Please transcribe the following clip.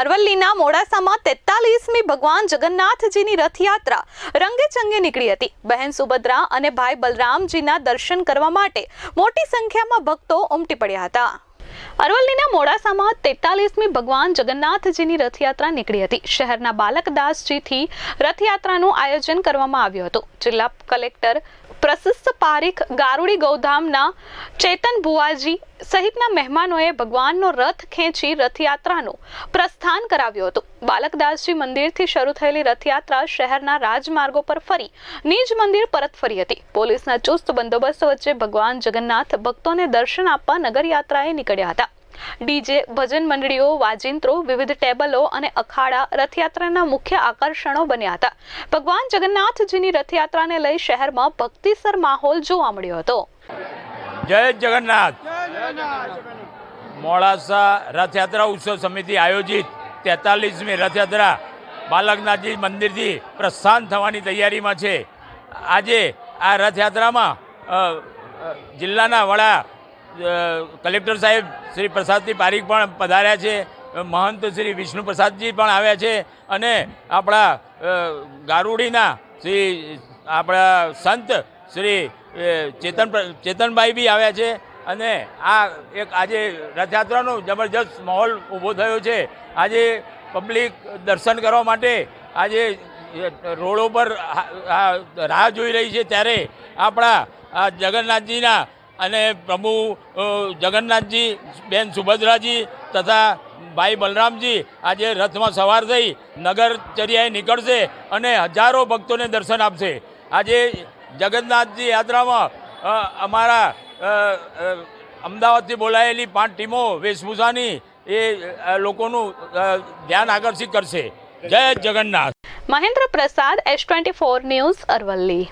અરવલ્લીના મોડાસામાં તેતાલીસમી ભગવાન જગન્નાથજીની રથયાત્રા રંગે ચંગે નીકળી હતી. બહેન સુભદ્રા અને ભાઈ બલરામજીના દર્શન કરવા માટે મોટી સંખ્યામાં ભક્તો ઉમટી પડ્યા હતા. અરવલ્લીના મોડાસામાં તેતાલીસમી ભગવાન જગન્નાથજીની રથયાત્રા નીકળી હતી. શહેરના બાલકદાસજીથી રથયાત્રાનું આયોજન કરવામાં આવ્યું હતું. જિલ્લા કલેક્ટર પ્રશસ્ત પારીખ ગારુડી ગૌધામના ચેતન ભુવાજી સહિતના મહેમાનોએ ભગવાનનો રથ ખેંચી રથયાત્રાનું પ્રસ્થાન કરાવ્યું હતું. બાલકદાસજી મંદિરથી શરૂ થયેલી રથયાત્રા શહેરના રાજમાર્ગો પર ફરી નિજ મંદિર પરત ફરી હતી. પોલીસના ચુસ્ત બંદોબસ્ત વચ્ચે ભગવાન જગન્નાથ ભક્તોને દર્શન આપવા નગરયાત્રાએ નીકળ્યા હતા. ડીજે, ભજન મંડળીઓ, વાજિંત્રો, વિવિધ ટેબલો અને અખાડા રથયાત્રાના મુખ્ય આકર્ષણો બન્યા હતા. ભગવાન જગન્નાથજીની રથયાત્રાને લઈ શહેરમાં ભક્તિસર માહોલ જોવા મળ્યો હતો. જય જગન્નાથ. મોડાસા રથયાત્રા ઉત્સવ સમિતિ આયોજિત તેતાલીસમી રથયાત્રા બાલકનાથજી મંદિરથી પ્રસ્થાન થવાની તૈયારીમાં છે. આજે આ રથયાત્રામાં જિલ્લાના વડા કલેક્ટર સાહેબ શ્રી પ્રસાદજી પારીખ પણ પધાર્યા છે. મહંત શ્રી વિષ્ણુ પ્રસાદજી પણ આવ્યા છે. અને આપણા ગારુડીના શ્રી, આપણા સંત શ્રી ચેતન ચેતનભાઈ બી આવ્યા છે. અને આ એક આજે રથયાત્રાનો જબરજસ્ત માહોલ ઊભો થયો છે. આજે પબ્લિક દર્શન કરવા માટે આજે રોડો પર રાહ જોઈ રહી છે. ત્યારે આપણા, આ જગન્નાથજીના અને પ્રભુ જગન્નાથજી, બેન સુભદ્રાજી તથા ભાઈ બલરામજી આજે રથમાં સવાર થઈ, નગરચર્યાએ નીકળશે અને હજારો ભક્તોને દર્શન આપશે. આજે જગન્નાથજી યાત્રામાં અમારા અમદાવાદથી બોલાયેલી પાંચ ટીમો વેશભૂષાની એ લોકોનું ધ્યાન આકર્ષિત કરશે. જય Jagannath. Mahendra Prasad, S twenty four news Aravalli.